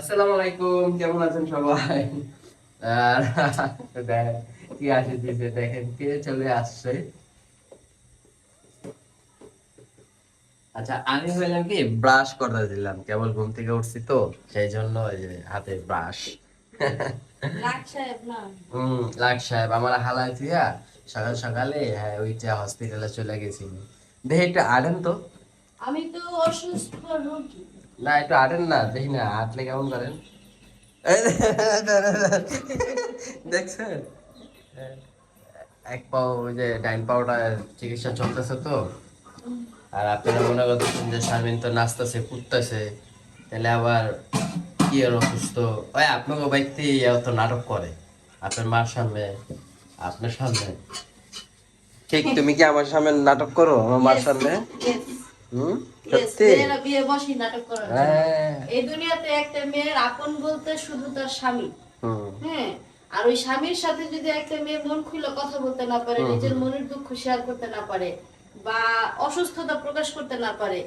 আসসালামু আলাইকুম কেমন আছেন সবাই? আর কি আসে দেখেন কে চলে আসছে। আচ্ছা আমি হইলাম কি ব্রাশ করতে দিলাম কেবল ঘুম থেকে উঠছি তো সেই জন্য এই যে হাতে ব্রাশ সাহেব হম লাখ সাহেব আমার হালাই থিয়া সকাল সকালে হ্যাঁ ওইটা হসপিটালে চলে গেছি। দেখি একটু আড়েন তো। আমি তো অসুস্থ রোগী। না একটু আড়েন না দেখি না হাঁটলে কেমন করেন? দেখছেন? এক পাও ওই যে ডাইন পাওটা চিকিৎসা চলতেছে তো। আর আপনারা মনে করতেছেন যে শারমিন তো নাচতেছে কুদতেছে তাহলে আবার কি আর অসুস্থ? ওই আপনাকে ব্যক্তি এত নাটক করে আপনার মার সামনে আপনার সামনে। ঠিক তুমি কি আমার সামনে নাটক করো আমার মার সামনে? বিয়ে বসি নাটক করার হ্যাঁ। এই দুনিয়াতে একটা মেয়ের আপন বলতে শুধু তার স্বামী। হ্যাঁ? আর ওই স্বামীর সাথে যদি একটা মেয়ে মন খুলে কথা বলতে না পারে নিজের মনের দুঃখ শেয়ার করতে না পারে বা অসুস্থতা প্রকাশ করতে না পারে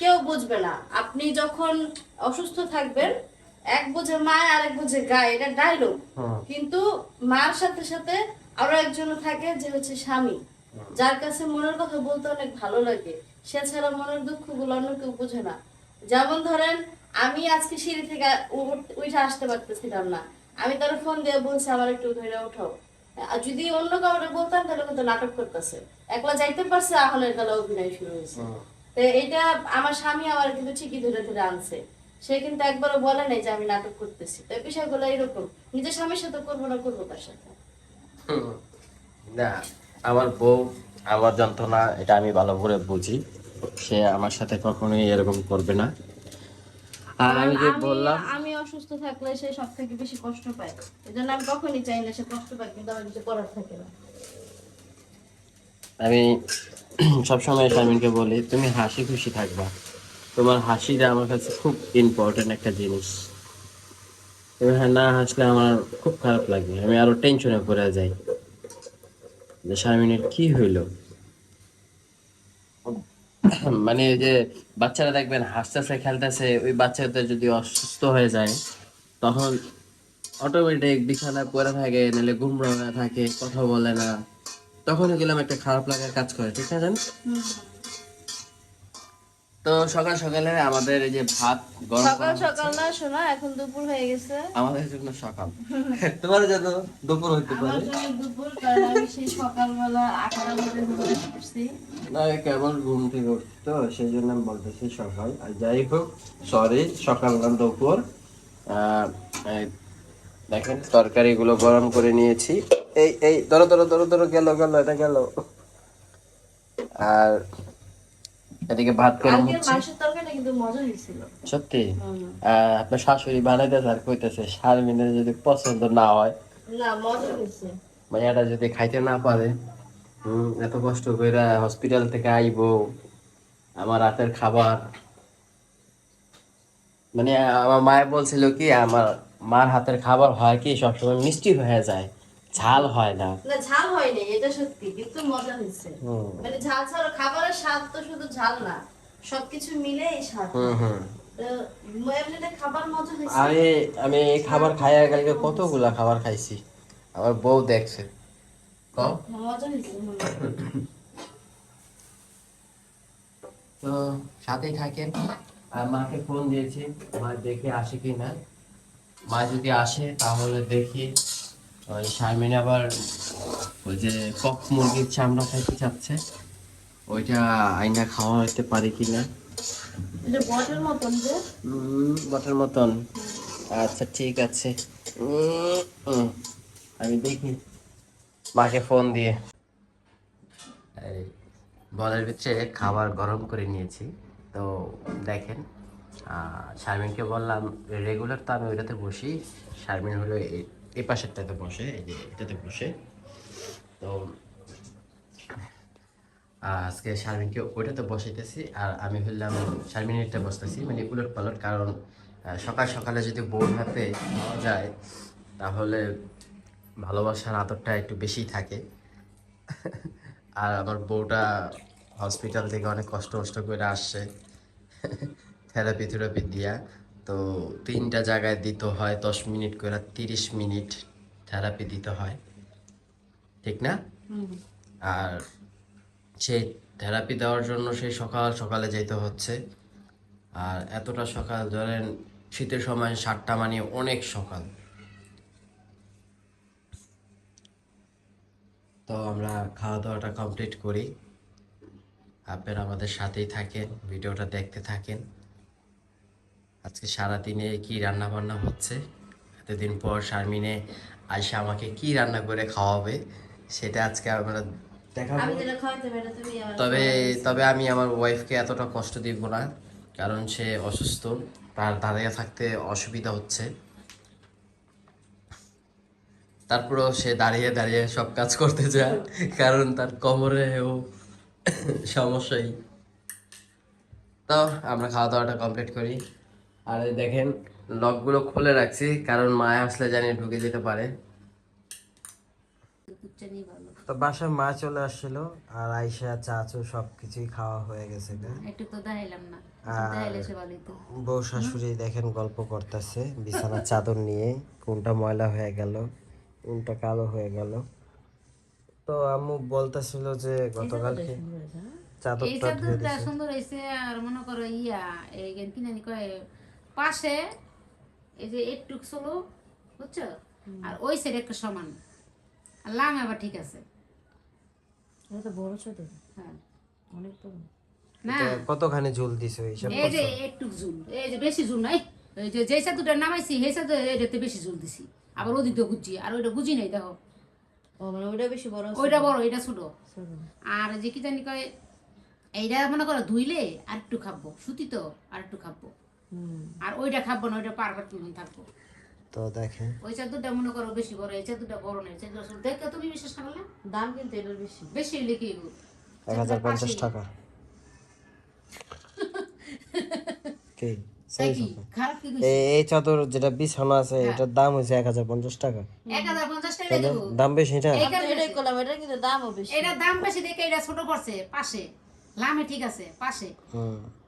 কেউ বুঝবে না। আপনি যখন অসুস্থ থাকবেন এক বোঝে মায় আর এক বোঝে গায়ে এটা ডায়লগ কিন্তু মার সাথে সাথে আরও একজন থাকে যে হচ্ছে স্বামী। যার কাছে মনের কথা বলতে অনেক ভালো লাগে। সে ছাড়া মনের দুঃখগুলো অন্য কেউ বোঝে না। যেমন ধরেন আমি আজকে সিঁড়ি থেকে উঠে আসতে পারতেছিলাম না। আমি তার ফোন দিয়ে বলছি আমার একটু ধরে উঠাও আর যদি অন্য কাউকে বলতাম তাহলে কিন্তু নাটক করতেছে। একলা যাইতে পারছে আহলের গলা অভিনয় শুরু হয়েছে। তো এটা আমার স্বামী আমার কিন্তু ঠিকই ধরে ধরে আনছে। সে কিন্তু একবারও বলে নাই যে আমি নাটক করতেছি। তো বিষয়গুলো এরকম। নিজের স্বামীর সাথে করব না করব তার সাথে? না আমার বউ আমার যন্ত্রণা এটা আমি ভালো করে বুঝি। সে আমার সাথে কখনোই এরকম করবে না। আর আমি যে বললাম আমি অসুস্থ থাকলে সে সব থেকে বেশি কষ্ট পায়। এই জন্য আমি কখনই চাই না সে কষ্ট পায় কিন্তু আমার কিছু করার থাকে না। আমি সবসময় শারমিনকে বলি তুমি হাসি খুশি থাকবা। তোমার হাসিটা আমার কাছে খুব ইম্পর্টেন্ট একটা জিনিস। তুমি হ্যাঁ না হাসলে আমার খুব খারাপ লাগে। আমি আরও টেনশনে পড়ে যাই। যে শারমিনের কি হইল? মানে যে বাচ্চারা দেখবেন হাসতেছে, খেলতেছে, ওই বাচ্চাদের যদি অসুস্থ হয়ে যায়, তখন অটোমেটিক বিছানা পড়ে থাকে, নাহলে গুমরা থাকে, কথা বলে না। তখন গেলাম একটা খারাপ লাগার কাজ করে, ঠিক আছে তো সকাল সকালে আমাদের এই যে ভাত গরম সকাল সকাল না শোনা এখন দুপুর হয়ে গেছে। আমাদের জন্য সকাল। তোমার জন্য দুপুর হইতে আমার পারে জন্য দুপুর কারণ আমি সেই সকালবেলা আটটার মধ্যে ঘুরে পড়ছি না কেবল ঘুম থেকে উঠছি তো সেই জন্য আমি বলতেছি সকাল। আর যাই হোক সরি সকাল না দুপুর। দেখেন তরকারিগুলো গরম করে নিয়েছি। এই এই ধরো ধরো ধরো ধরো গেল গেল এটা গেল। আর এদিকে ভাত গরম হচ্ছে। সত্যি? আপনার শাশুড়ি বানাইতেছে আর কইতেছে শারমিনের যদি পছন্দ না হয়। না মজা হয়েছে। মাইয়াটা যদি খাইতে না পারে হুম, এত কষ্ট করে হসপিটাল থেকে আইবো আমার রাতের খাবার। মানে আমার মায়ে বলছিল কি আমার মার হাতের খাবার হয় কি সবসময় মিষ্টি হয়ে যায়। ঝাল হয় না। না ঝাল হয়নি এটা সত্যি কিন্তু মজা হয়েছে। মানে ঝাল ছাড়া খাবারের স্বাদ তো শুধু ঝাল না সবকিছু মিলে এই স্বাদ। আমি আমি খাবার খাইয়া কালকে কতগুলা খাবার খাইছি আমার বউ দেখছে। তো সাথেই থাকেন। আর মাকে ফোন দিয়েছি মা দেখে আসে কি না মা যদি আসে তাহলে দেখি। ওই শারমিন আবার ওই যে কক মুরগির চামড়া খাইতে চাচ্ছে। ওইটা আইনা খাওয়া হইতে পারি কি না বটের মতন যে। বটের মতন। আচ্ছা ঠিক আছে। আমি দেখি। মাকে ফোন দিয়ে। এই বলের ভিতরে খাবার গরম করে নিয়েছি। তো দেখেন শারমিনকে বললাম রেগুলার তো আমি ওইটাতে বসি। শারমিন হলো এই- পাশেরটাতে বসে, এই যে এটাতে বসে। তো, আজকে শারমিনকে ওইটাতে বসাইতেছি, আর আমি হইলাম শারমিনেরটা বসতেছি মানে উলট পালট, কারণ সকাল সকালে যদি বউর হাতে যায়, তাহলে ভালোবাসার আদরটা একটু বেশি থাকে। আর আমার বউটা হসপিটাল থেকে অনেক কষ্ট কষ্ট করে আসছে থেরাপি থেরাপি দিয়া। তো তিনটা জায়গায় দিতে হয় দশ মিনিট করে তিরিশ মিনিট থেরাপি দিতে হয়। ঠিক না? আর সেই থেরাপি দেওয়ার জন্য সেই সকাল সকালে যেতে হচ্ছে। আর এতটা সকাল ধরেন শীতের সময় সাতটা মানে অনেক সকাল। তো আমরা খাওয়া দাওয়াটা কমপ্লিট করি। আপনারা আমাদের সাথেই থাকেন ভিডিওটা দেখতে থাকেন। আজকে সারাদিনে কি রান্না বান্না হচ্ছে? এতদিন পর শারমিনে আয়সা আমাকে কি রান্না করে খাওয়াবে সেটা আজকে আমরা দেখাবো। তবে তবে আমি আমার ওয়াইফকে এতটা কষ্ট দিব না কারণ সে অসুস্থ তার দাঁড়িয়ে থাকতে অসুবিধা হচ্ছে। তারপরেও সে দাঁড়িয়ে দাঁড়িয়ে সব কাজ করতে যায় কারণ তার কোমরেও সমস্যাই। তো আমরা খাওয়া দাওয়াটা কমপ্লিট করি। আর এই দেখেন লকগুলো খুলে রাখছি কারণ মায় আসলে জানি ঢুকে যেতে পারে। তো বাসায় মা চলে আসছিল আর আইসা চাচু সব কিছুই খাওয়া হয়ে গেছে একটু তো না। তো। বউ শাশুড়ি দেখেন গল্প করতেছে বিছানার চাদর নিয়ে কোনটা ময়লা হয়ে গেল কোনটা কালো হয়ে গেল। তো আম্মু বলতেছিল যে গতকালকে চাদরটা ধুয়ে চাদরটা সুন্দর হয়েছে আর মনে করো ইয়া এই কি জানি কয় পাশে এই যে একটু চলো বুঝছ? আর ওই সাইড একটা সমান। আর লাম আবার ঠিক আছে। এটা তো বড় ছোট। হ্যাঁ। অনেক বড়। না। কতখানি ঝুল দিছে এইসব এই যে একটু ঝুল। এই যে বেশি ঝুল নাই এই যে যে চাদরটা নামাইছি সেই চাদর এটাতে বেশি ঝুল দিছি। আবার ওদিকে গুজি। আর ওইটা গুজি নাই দেখো। মানে ওইটা বেশি বড় ওইটা বড় এটা ছোট। আর যে কি জানি কয় এইটা মনে করো ধুইলে আর একটু খাব। সুতি তো আর একটু খাব। আর ওইটা খাব না ওইটা পারফেক্ট মতন থাকব? তো দেখেন। ওই চাদরটা মনে করো বেশি বড় এই চাদরটা বড় নেই চাদর দেখে তুমি বিশ্বাস করলে দাম কিন্তু এটার বেশি। বেশি লিখে এক হাজার পঞ্চাশ টাকা। কি? সেই কি? কথা। এই এই চাদর যেটা বিছানা আছে এটার দাম হয়েছে এক হাজার পঞ্চাশ টাকা। দাম বেশি এটা? এটাই করলাম এটা কিন্তু দামও বেশি। এটার দাম বেশি দেখে এটা ছোট পড়ছে পাশে। লামে ঠিক আছে পাশে।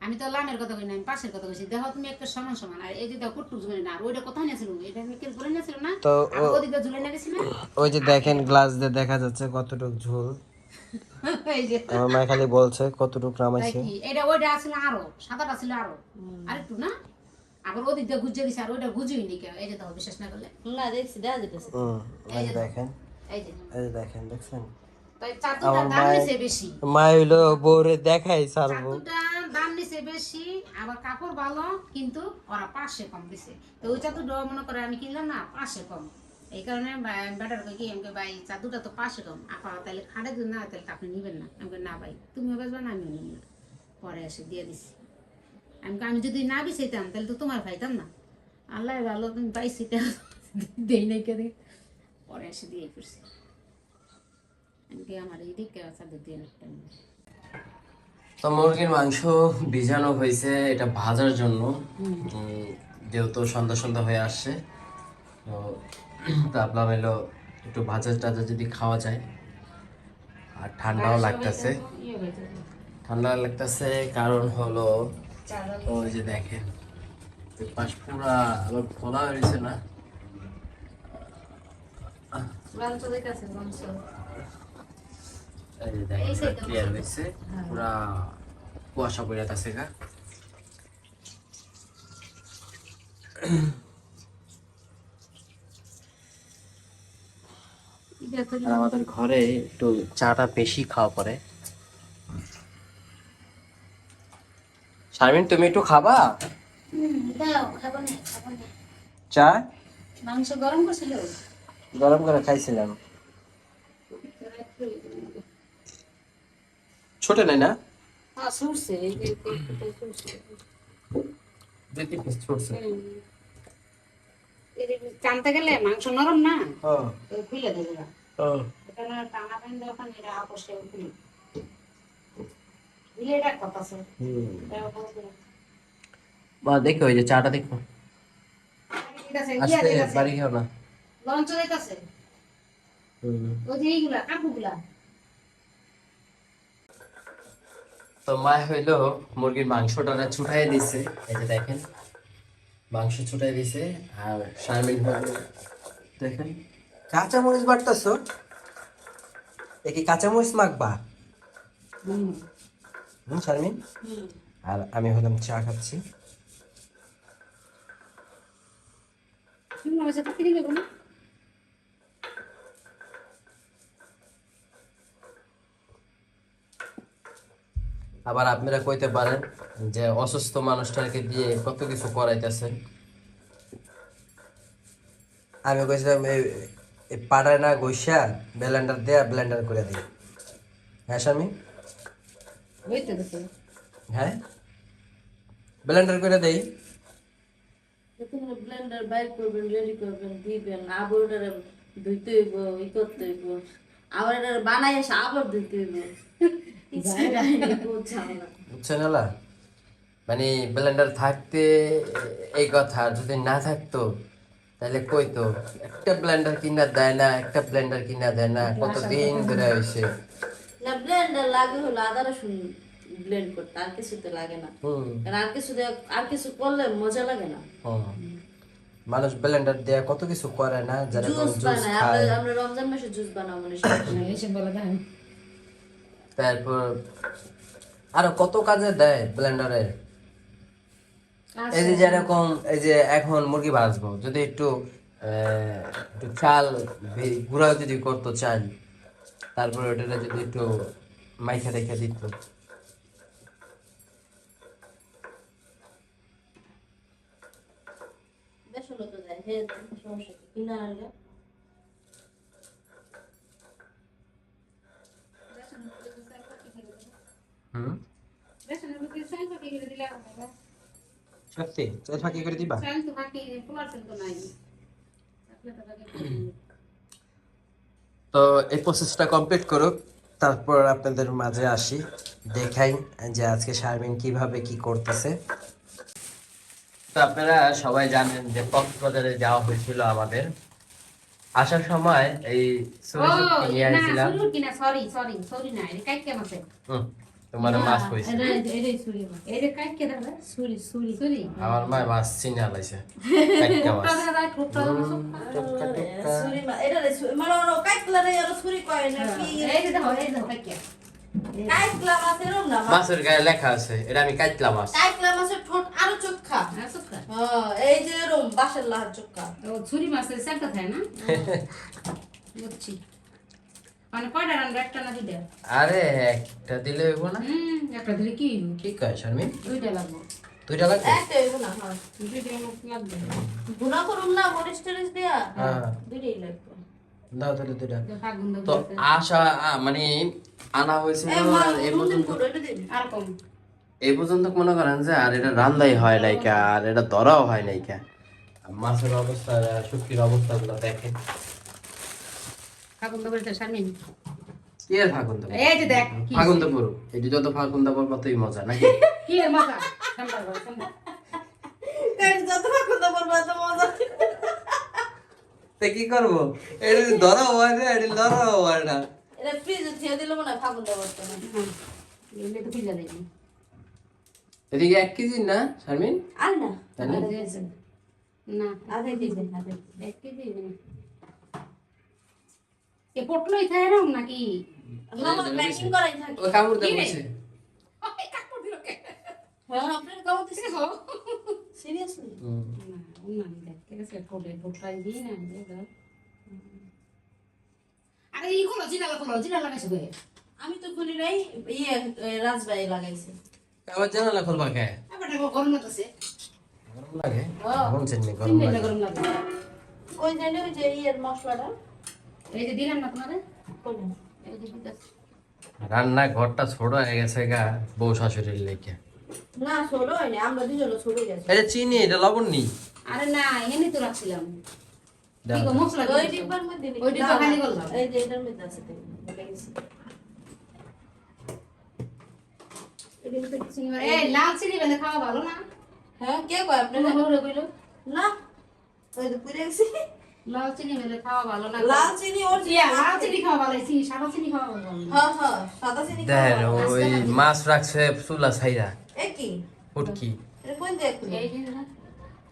আমি তো লামের কথা কই না আমি পাশের কথা কইছি। দেখো তুমি একটা সমান সমান আর এই যে দেখো কুট্টু ঝুলে না আর ওইটা কোথায় নিয়েছিল এটা আমি কেউ ঝুলে নিয়েছিল না? তো আর ওদিকে ঝুলে গেছি না ওই যে দেখেন গ্লাস দিয়ে দেখা যাচ্ছে কতটুক ঝুল। এই যে। আমার মা খালি বলছে কতটুক নামাইছে। দেখি এটা ওইটা আসলে আরও সাদাটা ছিল আরও। আর একটু না আবার ওদিক দিয়ে গুজে দিছে আর ওইটা গুজুই নি কেউ। এই যে দেখো বিশ্বাস না করলে। না দেখছি দেখা যেতেছে এই যে দেখেন। এই যে। এই যে দেখেন দেখছেন? তাই চাদরটার দাম নিছে বেশি। মা হইল বউরে দেখাই সারবো দাম নিছে বেশি আবার কাপড় ভালো কিন্তু ওরা পাঁচশো কম দিছে। তো ওই চাদরটা মনে করে আমি কিনলাম না পাঁচশো কম। এই কারণে বেটার কি আমাকে ভাই চাদরটা তো পাঁচশো কম। আপা তাহলে খাটে না তাহলে আপনি নিবেন না। আমাকে না ভাই তুমিও আমিও নিব না। পরে এসে দিয়ে দিছি। আমি যদি না বিছাইতাম তাহলে তো তোমার খাইতাম না। আল্লাহ ভালো তুমি পাইছি দেই নাই কে পরে এসে দিয়ে করছি আমি কি আমার এই দিকে চাদর দিয়ে রাখতাম তো মুরগির মাংস ভিজানো হয়েছে এটা ভাজার জন্য। যেহেতু সন্ধ্যা সন্ধ্যা হয়ে আসছে তো ভাবলাম এলো একটু ভাজা টাজা যদি খাওয়া যায়। আর ঠান্ডাও লাগতেছে। ইয়ে ঠান্ডা লাগতেছে কারণ হলো ওই যে দেখেন পাশ পুরা আবার খোলা হয়েছে না। ক্লিয়ার হয়েছে পুরা কুয়াশা পড়ে আছে গা। আমাদের ঘরে একটু চাটা বেশি খাওয়া পড়ে। শারমিন তুমি একটু খাবা? চা মাংস গরম করছিল? গরম করে খাইছিলাম। ছোট নাই না? হ্যাঁ টানতে গেলে মাংস নরম না? হ্যাঁ। খুলে দেবে এখানে টানা পেন দোকান এটা আপোষে খুলে। বা দেখো ওই যে চাটা দেখো। দিতেছে বাড়ি খেও না। লঞ্চ দিতেছে। ওই যে এইগুলা কাকুগুলা। তো মা হইল মুরগির মাংসটা ছুটাই দিছে। এই যে দেখেন মাংস ছুটাই দিছে আর শারমিন দেখেন কাঁচা মরিচ বাটতেছ এ কি কাঁচা মরিচ মাখবা হুম। শারমিন? আর আমি হলাম চা খাচ্ছি। তুমি আমার সাথে ফিরে যাব না? আবার আপনারা কইতে পারেন যে অসুস্থ মানুষটাকে দিয়ে কত কিছু করাইতেছেন? আমি কইছিলাম এই পাড়ায় না গইসা ব্লেন্ডার দেয়া ব্লেন্ডার করে দিই। হ্যাঁ স্বামী? হ্যাঁ? ব্লেন্ডার করে দেই। ব্লেন্ডার বাইর করবেন রেডি করবেন দিবেন আবার ওটা ধুইতে হইব ই করতে হইব। আবার এটা বানাই এসে আবার ধুইতে হইব। বুঝছেন মানে ব্লেন্ডার থাকতে এই কথা যদি না থাকতো তাহলে কইতো একটা ব্লেন্ডার কিনা দেয় না একটা ব্লেন্ডার কিনা দেয় না কতদিন ধরে হয়েছে না ব্লেন্ডার লাগে হলো আদা রসুন ব্লেন্ড করতে আর কিছুতে লাগে না। কারণ আর কিছু আর কিছু করলে মজা লাগে না। মানুষ ব্লেন্ডার দেয়া কত কিছু করে না যারা জুস আমরা রমজান মাসে জুস বানাবো মানে তারপর আরও কত কাজে দেয় ব্লেন্ডারে এই যে যেরকম এই যে এখন মুরগি ভাজবো যদি একটু আহ, একটু চাল ভে- গুঁড়া যদি করতো চাল তারপর ওটা যদি একটু মাইখা রেখে দিত। বেশ হলো তো যায় হে সমস্যা কি কিনা আনলে হুম রেশনের ভিতরে চাল ফাঁকি করে দিলে হবে সত্যি? চাল ফাঁকি করে দিবা? চাল তো ফাঁকি পোলার তো নাই। তো ফাঁকি করে দিবে। তো এই প্রসেসটা কমপ্লিট করুক তারপর আপনাদের মাঝে আসি দেখাই যে আজকে শারমিন কীভাবে কি করতেছে। তো আপনারা সবাই জানেন যে কক্সবাজারে যাওয়া হয়েছিল আমাদের। আসার সময় এই সরি সরি সরি না এটা কাইকে তোমার মাছ কইছে। এই যে কাইকে দাদা? সুরি সুরি সুরি আমার মা মাছ চিনে আলাইছে কাইটটা মাছ। ঠোঁটটা দাদা ঠোঁটটা দাদা ছুরি মা এটা মানে ওরা কাইকলা রে আর ছুরি কয় না কি? এই যে দেখো এই দেখো কাইকে কাইকলা মাছের এরকম না মাছের গায়ে লেখা আছে এটা আমি কাইটলা মাছ। কাইকলা মাছের ঠোঁট আরও চোখা। হ্যাঁ হ্যাঁ এই যে এরকম বাসের লাহার চোখা। ও ছুরি মাছের সেন্টা থাকে না? বুঝছি। মানে কয়টা রান্না একটা না দুইটা? আরে একটা দিলে হইব না? হুম একটা দিলে কি ঠিক কয় শারমিন? দুইটা লাগবে। দুইটা লাগবে? একটা হইব না হ্যাঁ দুইটা লাগবে। গুনা করুম না মরিচ টরিচ দিয়া? হ্যাঁ। দুইটাই লাগবে। দাও তাহলে দুইটা। তো আশা আ, মানে আনা হয়েছিল এই পর্যন্ত পুরো এটা দিন। আর কম। এই পর্যন্ত মনে করেন যে আর এটা রান্দাই হয় নাইকা আর এটা ধরাও হয় নাইকা মাছের অবস্থা আর শুটকির অবস্থা গুলো দেখেন। ফাগুন দেবো শারমিন। কি আর ফাগুন দেবো এই যে দেখ ফাগুন দেবো এটি যত ফাগুন দেবো ততই মজা নাকি? কি এর মজা। যত মজা। তো কি করব? এটা ধরাও হয় না এটি লড়াও হয় না এটা ফ্রিজে থিয়ে দিলে মনে ফাগুন দেবো তো এদিকে এক কেজি না শারমিন? আর না। না? আধা কেজি আধা এক কেজি। এ পটলই থাকে এরকম নাকি? না না প্যাকিং করাই থাকে। ও কামড় দেবো বলছে। কাপড় দিল কে? হ্যাঁ। আপনার দিছে। সিরিয়াসলি। না, দেখতে গেছি, না, আরে ই খোলো, জিরা খোলো, জিরা লাগাইছো কে? আমি তো খুলি নাই ইয়ে এ, রাজবাড়ি লাগাইছে। আবার জানালা খুলবা কে? আবার গরম লাগতেছে। গরম লাগে? গরম চিনি গরম লাগে। গরম লাগে। ওই জানি ওই যে ইয়ের মশলাটা। এই যে দিলাম না তোমারে? রান্না ঘরটা ছোট হয়ে গেছে গা বউ শাশুড়ির লেগে। না ছোট হয়নি আমরা দুজনে ছোট গেছি। এটা চিনি এটা লবণ নি আরে না, এখানে তো রাখছিলাম। দাও, কি গো, মশলা ওই ডিব্বার মধ্যে ওই ডিব্বা খালি করলাম। এই যে এটার মধ্যে আছে দেখুন, ভুলে গেছি। এদিকে তো চিনি মারে- এই, লাল চিনি বেলে খাওয়া ভালো না? হ্যাঁ কে কয় আপনার? না। ওই তো পুড়ে গেছি। লাল চিনি বেলে খাওয়া ভালো না। লাল চিনি ওর লাল চিনি খাওয়া ভালো চিনি সাদা চিনি খাওয়া ভালো হ্যাঁ হ্যাঁ সাদা চিনি দেখ ওই মাছ রাখছে চুলা ছাইরা এ কি? কোন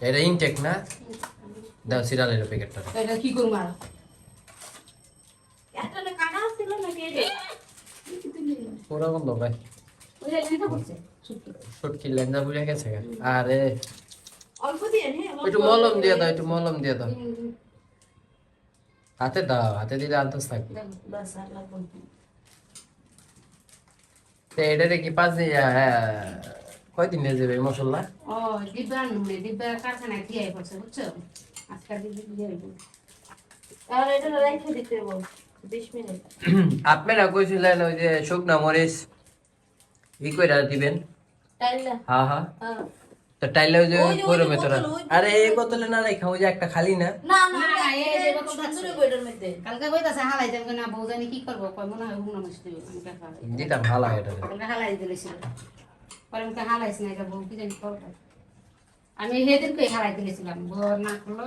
এটা ইনটেক না? দাও প্যাকেটটা তো এটা কি করব আর? একটা না কাটা ছিল নাকি এটা? পুরো বন্ধ ভাই। ওই লেনটা করছে শুটকি লেন্দা বুঝে গেছে আরে। অল্প দিয়ে একটু মলম দিয়ে দাও একটু মলম দিয়ে দাও। হাতে দাও হাতে দিলে আলতাস থাকবে। বাস আর লাগবে না। তো এটা কি পাঁচ দিন হ্যাঁ কয়দিন নিয়ে যাবে মশলা? ও ডিব্বা ডিব্বা বুঝছ? দিদি আইবো। এটা রেখে দিতে বল বিশ মিনিট। আপনারা কইছিলেন ওই যে শুকনা মরিচ ই কইরা দিবেন? টাইলা হ্যাঁ হ্যাঁ হ্যাঁ। তো টাইলে ওই যে বোতল, ওই যে আরে এই বোতলে না রাখা ওই যে একটা খালি না? না না এই আছে। সুন্দর বইটার মধ্যে। কালকে কইতাছে হালাই দেব না বউ জানি কি করব কই মনে হয় মুশকিল আমি কা ভালো এটা। কালকে হালাই দিলেছিল পরে আমি হালাইছ না এটা বউ কি জানি করব। আমি সেদিনকে হালাই দিলেছিলাম বউ না করল।